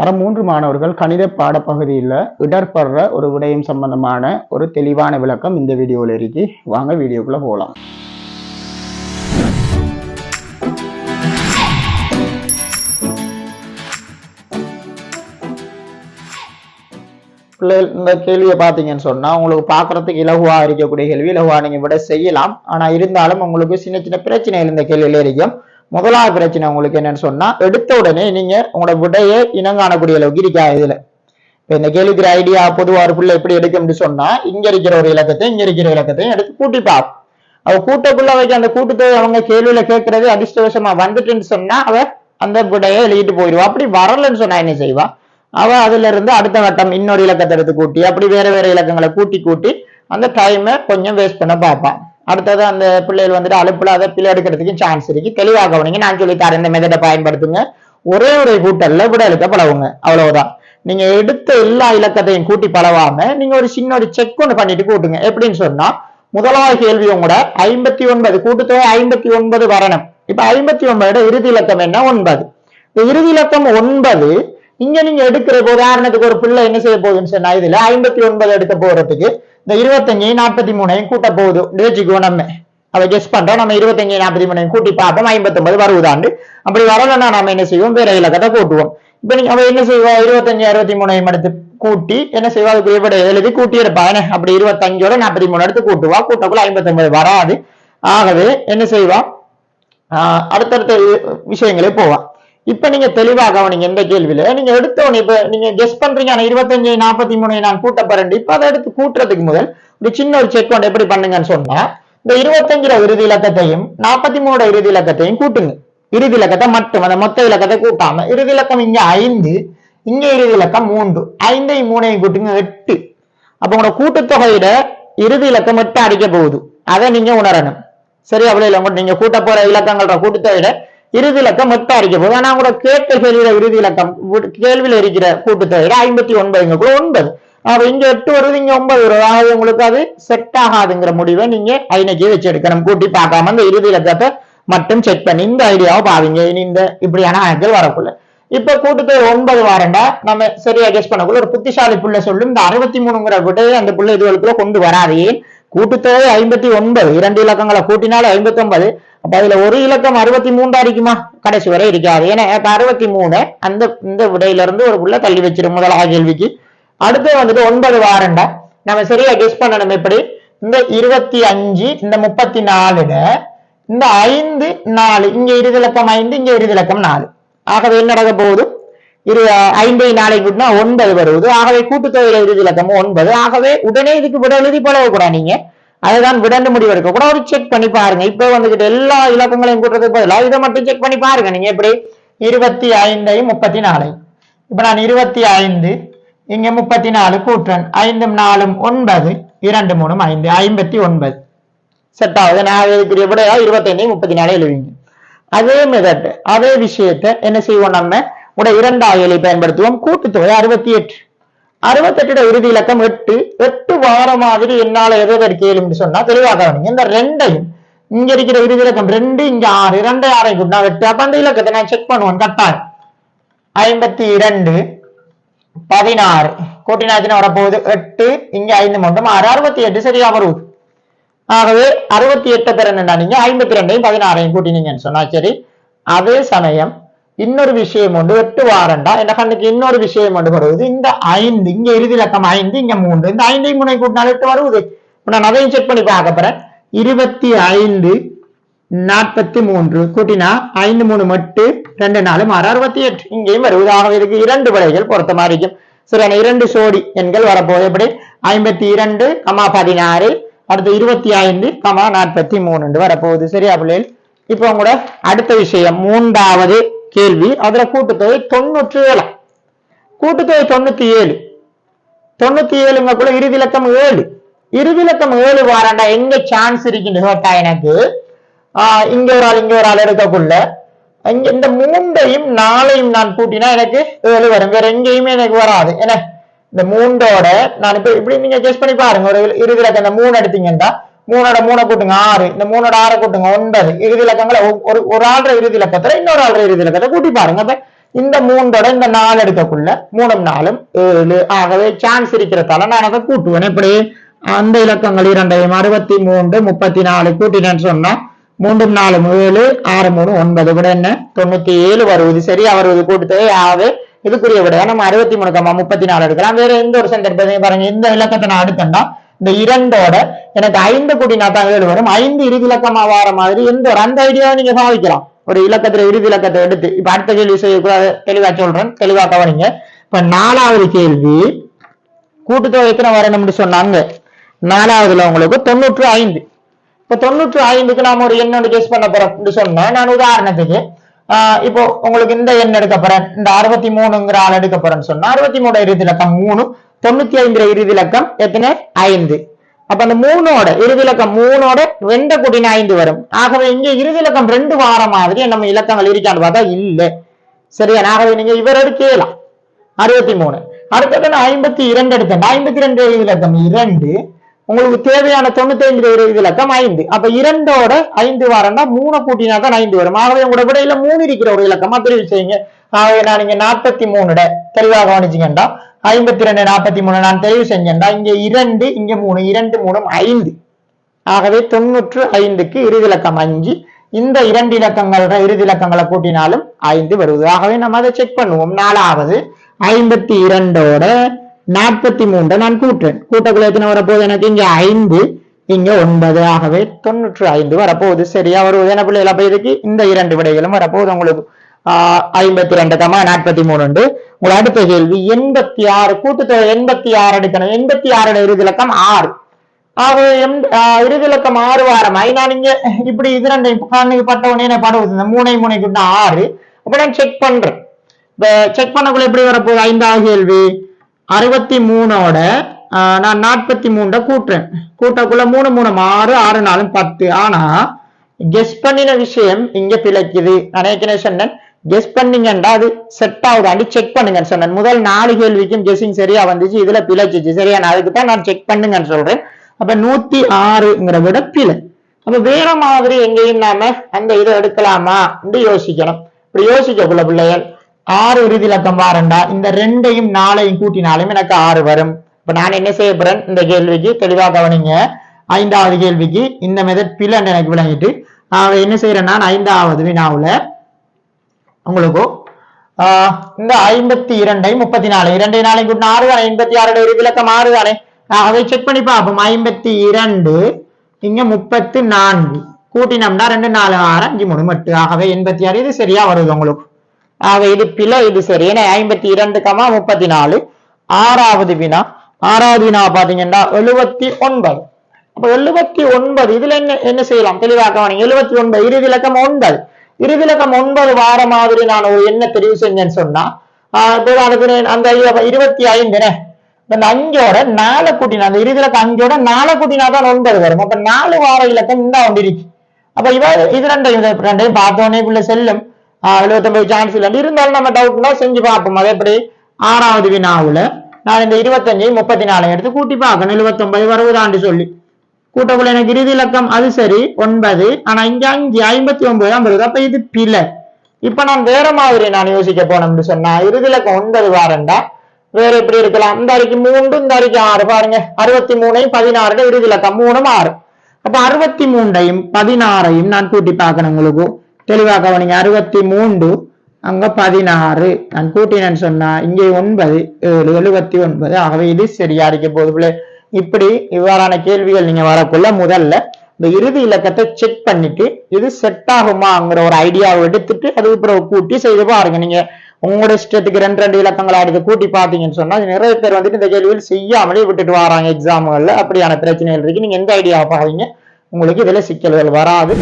தரம் மூன்று மாணவர்கள் கணித பாடப்பகுதியில் இடர்படுற ஒரு விடயம் சம்பந்தமான ஒரு தெளிவான விளக்கம் இந்த வீடியோவில் இருக்கு. வாங்க வீடியோக்குள்ள போகலாம் பிள்ளைகள் இந்த கேள்வியை பார்த்தீங்கன்னு சொன்னா உங்களுக்கு பார்க்கறதுக்கு இலகுவாக இருக்கக்கூடிய கேள்வி இலகுவாக நீங்க விட செய்யலாம். ஆனா இருந்தாலும் உங்களுக்கு சின்ன சின்ன பிரச்சனைகள் இந்த கேள்வியில் இருக்கும். முதலாவது பிரச்சனை உங்களுக்கு என்னன்னு சொன்னா எடுத்த உடனே நீங்க உங்களோட விடையை இனங்காணக்கூடிய அளவுக்கு இருக்கா இதுல. இப்ப இந்த கேள்விக்கிற ஐடியா பொதுவா ஒரு பிள்ளை எப்படி எடுக்கும்னு சொன்னா இங்க இருக்கிற ஒரு இலக்கத்தை இங்க இருக்கிற இலக்கத்தையும் எடுத்து கூட்டி பார்ப்போம் அவ கூட்டக்குள்ள வைக்க அந்த கூட்டத்தை அவங்க கேள்வியில கேட்கறது அதிர்ஷ்டவசமா வந்துட்டுன்னு சொன்னா அவ அந்த விடையை எழுதிட்டு போயிடுவா. அப்படி வரலன்னு சொன்னா என்ன செய்வா? அவ அதுல இருந்து அடுத்த வட்டம் இன்னொரு இலக்கத்தை எடுத்து கூட்டி அப்படி வேற வேற இலக்கங்களை கூட்டி கூட்டி அந்த டைமை கொஞ்சம் வேஸ்ட் பண்ண பார்ப்பான். அடுத்தது அந்த பிள்ளைகள் வந்துட்டு அலுப்புல அதை பிள்ளை எடுக்கிறதுக்கும் சான்ஸ் இருக்கு. தெளிவாக கவனிங்க. நான் சொல்லி இந்த மெத்தடை பயன்படுத்துங்க. ஒரே ஒரு கூட்டல்ல விட எழுத்த பழகுங்க. அவ்வளவுதான். நீங்க எடுத்த எல்லா இலக்கத்தையும் கூட்டி பழவாம நீங்க ஒரு சின்ன ஒரு செக் ஒன்று பண்ணிட்டு கூட்டுங்க. எப்படின்னு சொன்னா முதலாவது கேள்வி உங்களோட ஐம்பத்தி ஒன்பது கூட்டுத்தொகை ஐம்பத்தி ஒன்பது வரணும். இப்ப ஐம்பத்தி ஒன்பதோட இறுதி இலக்கம் என்ன? ஒன்பது. இந்த இறுதி இலக்கம் ஒன்பது இங்க நீங்க எடுக்கிற உதாரணத்துக்கு ஒரு பிள்ளை என்ன செய்ய போகுதுன்னு சொன்னா இதுல ஐம்பத்தி ஒன்பது எடுக்க போறதுக்கு இந்த இருபத்தஞ்சையும் நாற்பத்தி மூணையும் கூட்ட போகுது. வச்சுக்குவோம் நம்ம அதை கெஸ் பண்றோம். நம்ம இருபத்தஞ்சு நாற்பத்தி மூணையும் கூட்டி பார்ப்போம். ஐம்பத்தொன்பது வருவதாண்டு. அப்படி வரலன்னா நம்ம என்ன செய்வோம்? வேற இலக்கத்தை கூட்டுவோம். இப்ப நீங்க அவ என்ன செய்வா? இருபத்தஞ்சு அறுபத்தி மூணையும் எடுத்து கூட்டி என்ன செய்வா? அதுக்கு எப்படி எழுதி கூட்டி எடுப்பா என்ன? அப்படி இருபத்தஞ்சோட நாற்பத்தி மூணு எடுத்து கூட்டுவா. கூட்டக்குள்ள ஐம்பத்தொன்பது வராது. ஆகவே என்ன செய்வா? ஆஹ் அடுத்தடுத்த விஷயங்களே போவா. இப்ப நீங்க தெளிவாக கவனிங்க இந்த கேள்வியில. நீங்க எடுத்தவொடனே இப்ப நீங்க கெஸ் பண்றீங்க ஆனா இருபத்தஞ்சு நாற்பத்தி மூணு நான் கூட்ட போறேன் இப்ப அதை எடுத்து கூட்டுறதுக்கு முதல் ஒரு சின்ன ஒரு செக் ஒன்று எப்படி பண்ணுங்கன்னு சொன்னா இந்த இருபத்தஞ்சுல இறுதி இலக்கத்தையும் நாற்பத்தி மூணோட இறுதி இலக்கத்தையும் கூட்டுங்க. இறுதி இலக்கத்தை மட்டும் அந்த மொத்த இலக்கத்தை கூட்டாம இறுதி இலக்கம் இங்க ஐந்து இங்க இறுதி இலக்கம் மூன்று. ஐந்தையும் மூணையும் கூட்டுங்க எட்டு. அப்ப உங்களோட கூட்டுத்தொகையிட இறுதி இலக்கம் எட்டு அடிக்க போகுது. அதை நீங்க உணரணும். சரி அவ்வளவு இல்லை உங்க நீங்க கூட்ட போற இலக்கங்களோட கூட்டத்தொகையிட இறுதி இலக்கம் மொத்தம் அடிக்க போது ஆனா கூட கேட்ட கேள்வியில இறுதி இலக்கம். கேள்வியில் கேள்வியில இருக்கிற கூட்டுத்தொகையில ஐம்பத்தி ஒன்பதுங்க கூட ஒன்பது. அப்ப இங்க எட்டு வருது இங்க ஒன்பது வருது. ஆகவே உங்களுக்கு அது செட் ஆகாதுங்கிற முடிவை நீங்க ஐநக்கி வச்செடுக்கணும் கூட்டி பார்க்காம இந்த இறுதி இலக்கத்தை மட்டும் செக் பண்ணி இந்த ஐடியாவை பாவீங்க. இனி இந்த இப்படியான ஆட்கள் வரக்குள்ள. இப்ப கூட்டுத்தொகை ஒன்பது வாரண்டா நம்ம சரியா கெஸ் பண்ணக்குள்ள ஒரு புத்திசாலி புள்ள சொல்லும். இந்த அறுபத்தி மூணுங்கிற விட அந்த புள்ள இதுகளுக்குள்ள கொண்டு வராதே. கூட்டுத்தொகை ஐம்பத்தி ஒன்பது. இரண்டு இலக்கங்களை கூட்டினாலும் ஐம்பத்தி ஒன்பது அப்ப அதுல ஒரு இலக்கம் அறுபத்தி மூன்றா இருக்குமா கடைசி வரை இருக்காது. ஏன்னா இப்ப அறுபத்தி மூணு அந்த இந்த விடையில இருந்து ஒரு புள்ள தள்ளி வச்சிரும் முதலாவது கேள்விக்கு. அடுத்து வந்துட்டு ஒன்பது வாரண்டா. நம்ம சரியா கெஸ் பண்ணணும் எப்படி? இந்த இருபத்தி அஞ்சு இந்த முப்பத்தி நாலுல இந்த ஐந்து நாலு. இங்க இருதிலக்கம் ஐந்து இங்க இருதிலக்கம் நாலு. ஆகவே என்ன நடக்க போகுது? இரு ஐந்தை நாளை கூட்டினா ஒன்பது வருவது. ஆகவே கூட்டுத்தொகையில இறுதி இலக்கம் ஒன்பது. ஆகவே உடனே இதுக்கு விட எழுதி பழக கூட நீங்க. அதுதான் விடந்து முடிவு எடுக்க கூட ஒரு செக் பண்ணி பாருங்க. இப்ப வந்துகிட்டு எல்லா இலக்கங்களையும் கூட்டுறதுக்கு பதிலாக இதை மட்டும் செக் பண்ணி பாருங்க நீங்க. எப்படி? இருபத்தி ஐந்தையும் முப்பத்தி நாலையும் இப்ப நான் இருபத்தி ஐந்து இங்க முப்பத்தி நாலு கூட்டன் ஐந்தும் நாலும் ஒன்பது இரண்டு மூணும் ஐந்து ஐம்பத்தி ஒன்பது. செட் ஆகுது. நான் இதுக்குரிய இருபத்தி இருபத்தைந்து முப்பத்தி நாலு எழுவீங்க அதே மெதட் அதே விஷயத்த என்ன செய்வோம் நம்ம? உட இரண்டாயலை பயன்படுத்துவோம். கூட்டுத்தொகை அறுபத்தி எட்டு. அறுபத்தெட்டோட இறுதி இலக்கம் எட்டு. எட்டு வார மாதிரி என்னால எதை எதற்கு சொன்னா தெளிவாக கவனிங்க. இந்த ரெண்டையும் இங்க இருக்கிற இறுதி இலக்கம் ரெண்டு இங்க ஆறு இரண்டு ஆறை கூட்டினா எட்டு. அப்ப அந்த இலக்கத்தை நான் செக் பண்ணுவேன் கட்டாயம். ஐம்பத்தி இரண்டு பதினாறு. கூட்டினாச்சுன்னா வரப்போகுது எட்டு. இங்க ஐந்து மட்டும் ஆறு. அறுபத்தி எட்டு சரியா வருவது ஆகவே அறுபத்தி எட்டு பிறந்தா நீங்க ஐம்பத்தி ரெண்டையும் பதினாறையும் கூட்டினீங்கன்னு சொன்னா சரி அதே சமயம் இன்னொரு விஷயம் உண்டு எட்டு வாரண்டா. என்ன கண்ணுக்கு இன்னொரு விஷயம் உண்டு வருவது இந்த ஐந்து இங்க இறுதி இலக்கம் ஐந்து இங்க மூன்று. இந்த ஐந்தையும் முனை கூட்டினால் எட்டு வருவது நான் அதையும் செக் பண்ணி பார்க்க போறேன். இருபத்தி ஐந்து நாற்பத்தி மூன்று. கூட்டினா ஐந்து மூணு மட்டு ரெண்டு நாலு ஆறு அறுபத்தி எட்டு. இங்கேயும் வருவது ஆகவே இதுக்கு இரண்டு விடைகள் பொருத்தமா இருக்கும். சரியான இரண்டு சோடி எண்கள் வரப்போகுது. எப்படி? ஐம்பத்தி இரண்டு கமா பதினாறு. அடுத்து இருபத்தி ஐந்து கமா நாற்பத்தி மூணு வரப்போகுது. சரியா பிள்ளைகள்? இப்போ உங்களோட அடுத்த விஷயம் மூன்றாவது கேள்வி. அதுல கூட்டுத்தொகை தொண்ணூற்றி ஏழு கூட்டுத்தொகை தொண்ணூத்தி ஏழு தொண்ணூத்தி ஏழுங்கக்குள்ள இறுதி இலக்கம் ஏழு. இறுதி இலக்கம் ஏழு வாரண்டா எங்க சான்ஸ் இருக்குன்னு கேட்டா எனக்கு? ஆஹ் இங்க ஒரு ஆள் இங்க ஒரு ஆள் எடுக்கக்குள்ள. இங்க இந்த மூன்றையும் நாளையும் நான் கூட்டினா எனக்கு ஏழு வரும். வேற எங்கேயுமே எனக்கு வராது. என்ன? இந்த மூன்றோட நான் இப்ப இப்படி நீங்க கெஸ் பண்ணி பாருங்க. ஒரு இறுதி இலக்கம் இந்த மூணு எடுத்தீங்கன்னா மூணோட மூணை கூட்டுங்க ஆறு. இந்த மூணோட ஆறை கூட்டுங்க ஒன்பது. இறுதி இலக்கங்களை ஒரு ஒரு ஆள்ற இறுதி இலக்கத்துல இன்னொரு ஆள்ற இறுதி இலக்கத்தை கூட்டி பாருங்க. அப்ப இந்த மூன்றோட இந்த நாலு எடுக்கக்குள்ள மூணும் நாலும் ஏழு. ஆகவே சான்ஸ் இருக்கிறதால நான் அதை கூட்டுவேன். எப்படி? அந்த இலக்கங்கள் இரண்டையும் அறுபத்தி மூன்று முப்பத்தி நாலு கூட்டினேன்னு சொன்னா மூன்றும் நாலு ஏழு ஆறு மூணு ஒன்பது. விட என்ன? தொண்ணூத்தி ஏழு வருவது. சரியா வருவது கூட்டுத்தொகை ஆகவே இதுக்குரிய விட நம்ம அறுபத்தி மூணு கம்மா முப்பத்தி நாலு எடுக்கலாம். வேற எந்த ஒரு சந்தர்ப்பத்தையும் பாருங்க. இந்த இலக்கத்தை நான் எடுத்தேன்னா இந்த இரண்டோட எனக்கு ஐந்து கூட்டினா தான் ஏழு வரும். ஐந்து இறுதி இலக்கமா வார மாதிரி எந்த ஒரு அந்த ஐடியாவை நீங்க பாவிக்கலாம். ஒரு இலக்கத்துல இறுதி இலக்கத்தை எடுத்து இப்ப அடுத்த கேள்வி செய்ய தெளிவா சொல்றேன். தெளிவா கவனிங்க. இப்ப நாலாவது கேள்வி கூட்டுத்தொகை எத்தனை வரணும்னு சொன்னாங்க. நாலாவதுல உங்களுக்கு தொண்ணூற்று ஐந்து. இப்ப தொண்ணூற்று ஐந்துக்கு நாம ஒரு எண் ஒன்று பண்ண போறோம் சொன்னேன் நான் உதாரணத்துக்கு ஆஹ் இப்போ உங்களுக்கு இந்த எண் எடுக்க போறேன். இந்த அறுபத்தி மூணுங்கிற ஆள் எடுக்க போறேன்னு சொன்னா அறுபத்தி மூணு இறுதி இலக்கம் மூணு. தொண்ணூத்தி ஐந்து இறுதி இலக்கம் எத்தனை? ஐந்து. அப்ப அந்த மூணோட இறுதி இலக்கம் மூணோட ரெண்டு கூட்டின ஐந்து வரும். ஆகவே இங்க இறுதி இலக்கம் ரெண்டு வார மாதிரி நம்ம இலக்கங்கள் இருக்கான்னு பார்த்தா இல்ல. சரியா? ஆகவே நீங்க இவர் எடுக்கலாம் அறுபத்தி மூணு. அடுத்தது ஐம்பத்தி இரண்டு எடுத்தேன். ஐம்பத்தி ரெண்டு இறுதி இலக்கம் இரண்டு. உங்களுக்கு தேவையான தொண்ணூத்தி ஐந்து இறுதி இலக்கம் ஐந்து. அப்ப இரண்டோட ஐந்து வாரம்னா மூணு கூட்டினா தான் ஐந்து வரும். ஆகவே உங்களோட விடையில மூணு இருக்கிற ஒரு இலக்கமா தெரிவு செய்யுங்க. நான் இங்க நாற்பத்தி மூணுட தெளிவாக கவனிச்சுக்கண்டா ஐம்பத்தி ரெண்டு நாற்பத்தி மூணு நான் தெளிவு செஞ்சேன்டா. இங்க இரண்டு இங்க மூணு இரண்டு மூணும் ஐந்து. ஆகவே தொண்ணூற்று ஐந்துக்கு இறுதி இலக்கம் அஞ்சு. இந்த இரண்டு இலக்கங்கள் இறுதி இலக்கங்களை கூட்டினாலும் ஐந்து வருவது ஆகவே நம்ம அதை செக் பண்ணுவோம். நாலாவது ஐம்பத்தி இரண்டோட நாற்பத்தி மூன்றை நான் கூட்டுறேன். கூட்டக்குள்ள எத்தனை வரப்போகுது? எனக்கு இங்க ஐந்து இங்க ஒன்பது. ஆகவே தொண்ணூற்று ஐந்து வரப்போகுது. சரியா வருவது என்ன பிள்ளைகள் அப்ப இதுக்கு? இந்த இரண்டு விடைகளும் வரப்போகுது உங்களுக்கு. ஐம்பத்தி ரெண்டு கமா நாற்பத்தி மூணு உண்டு. உங்கள் அடுத்த கேள்வி எண்பத்தி ஆறு கூட்டுத்தொகை எண்பத்தி ஆறு அடித்தனம். எண்பத்தி ஆறு இறுதிலக்கம் ஆறு. இறுதிலக்கம் ஆறு வாரமாய் நான் இங்க இப்படி இது ரெண்டு கண்ணுக்கு பட்ட உடனே நான் இந்த மூணை மூணைக்கு தான் ஆறு. அப்ப நான் செக் பண்றேன். இப்ப செக் பண்ணக்குள்ள எப்படி வரப்போகுது? ஐந்தாவது கேள்வி. அறுபத்தி மூணோட ஆஹ் நான் நாற்பத்தி மூணை கூட்டுறேன். கூட்டக்குள்ள மூணு மூணு ஆறு ஆறு நாலும் பத்து. ஆனா கெஸ் பண்ணின விஷயம் இங்க பிழைக்குது. நான் ஏற்கனவே சொன்னேன்? கெஸ் பண்ணுங்கண்டா அது செட் ஆகுதாண்டி செக் பண்ணுங்கன்னு சொன்னேன். முதல் நாலு கேள்விக்கும் கெஸிங் சரியா வந்துச்சு. இதுல பிழைச்சிச்சு. சரியா நான் அதுக்கு தான் நான் செக் பண்ணுங்கன்னு சொல்றேன். அப்ப நூத்தி ஆறுங்கிற விட பிழை அப்ப வேற மாதிரி எங்கேயும் நாம அந்த இதை எடுக்கலாமா என்று யோசிக்கணும். இப்படி யோசிக்கக்குள்ள பிள்ளைகள் ஆறு இறுதி இலக்கம் வாரண்டா இந்த ரெண்டையும் நாளையும் கூட்டினாலும் எனக்கு ஆறு வரும். இப்ப நான் என்ன செய்ய போறேன்? இந்த கேள்விக்கு தெளிவா கவனிங்க. ஐந்தாவது கேள்விக்கு இந்த மெதட் பிள்ளைன்னு எனக்கு விளங்கிட்டு நான் என்ன செய்யறேன் நான் ஐந்தாவது வினாவுல உங்களுக்கு? ஆஹ் இந்த ஐம்பத்தி இரண்டை முப்பத்தி நாலு இரண்டை நாளை கூட்டின ஆறு தானே எண்பத்தி ஆறு ஒரு விளக்கம் ஆறு தானே அதை செக் பண்ணி பார்ப்போம். ஐம்பத்தி இரண்டு இங்க முப்பத்து நான்கு. கூட்டினோம்னா ரெண்டு நாலு ஆறு அஞ்சு மூணு மட்டு ஆகவே எண்பத்தி ஆறு இது சரியா வருது உங்களுக்கு. ஆக இது பிழை இது சரி. ஏன்னா ஐம்பத்தி இரண்டு கமா முப்பத்தி நாலு. ஆறாவது வினா. ஆறாவது வினா பாத்தீங்கன்னா எழுபத்தி ஒன்பது. அப்ப எழுபத்தி ஒன்பது இதுல என்ன என்ன செய்யலாம்? தெளிவாக்க வேணும் எழுபத்தி ஒன்பது இறுதி இலக்கம் ஒன்பது. இருவிலகம் ஒன்பது வார மாதிரி நான் ஒரு என்ன தெரிவு செஞ்சேன்னு சொன்னா ஆஹ் அதுக்கு அந்த இருபத்தி ஐந்துன. அந்த அஞ்சோட நாலு கூட்டினா அந்த இறுதி அஞ்சோட நாலு கூட்டினா தான் ஒன்பது வரும். அப்ப நாலு வார இலக்கம் இந்த ஒன்று இருக்கு. அப்ப இவ இது ரெண்டையும் ரெண்டையும் பார்த்தோன்னே உள்ள செல்லும். எழுபத்தொன்பது சான்ஸ் இல்லை. இருந்தாலும் நம்ம டவுட்னா செஞ்சு பார்ப்போம். அது எப்படி? ஆறாவது வினாவுல நான் இந்த இருபத்தஞ்சையும் முப்பத்தி நாலையும் எடுத்து கூட்டி பார்க்கணும். எழுபத்தொன்பது வருவதாண்டு சொல்லி. கூட்டக்குள்ள எனக்கு இறுதி இலக்கம் அது சரி ஒன்பது. ஆனா இங்க அஞ்சு ஐம்பத்தி ஒன்பது தான் வருது அப்ப இது பிழை. இப்ப நான் வேற மாதிரி நான் யோசிக்க போனோம்னு சொன்னா இறுதி இலக்கம் ஒன்பது வாரண்டா வேற எப்படி இருக்கலாம்? இந்த அறைக்கு மூன்று இந்த அறைக்கு ஆறு. பாருங்க அறுபத்தி மூணையும் பதினாறு இறுதி இலக்கம் மூணும் ஆறு. அப்ப அறுபத்தி மூன்றையும் பதினாறையும் நான் கூட்டி பார்க்கணும் உங்களுக்கு. தெளிவா கவனிங்க அறுபத்தி மூன்று அங்க பதினாறு. நான் கூட்டினேன்னு சொன்னா இங்கே ஒன்பது ஏழு எழுபத்தி ஒன்பது. ஆகவே இது சரியா இருக்க போது பிள்ளை. இப்படி இவ்வாறான கேள்விகள் நீங்க வரக்குள்ள முதல்ல இந்த இறுதி இலக்கத்தை செக் பண்ணிட்டு இது செட் ஆகுமாங்கிற ஒரு ஐடியாவை எடுத்துட்டு அதுக்கு பிறகு கூட்டி செய்து பாருங்க. நீங்க உங்களோட இஷ்டத்துக்கு ரெண்டு ரெண்டு இலக்கங்களை எடுத்து கூட்டி பார்த்தீங்கன்னு சொன்னா நிறைய பேர் வந்துட்டு இந்த கேள்வியில் செய்யாமலே விட்டுட்டு வராங்க எக்ஸாம்கள்ல அப்படியான பிரச்சனைகள் இருக்கு. நீங்க எந்த ஐடியாவை பாருங்க உங்களுக்கு இதுல சிக்கல்கள் வராது.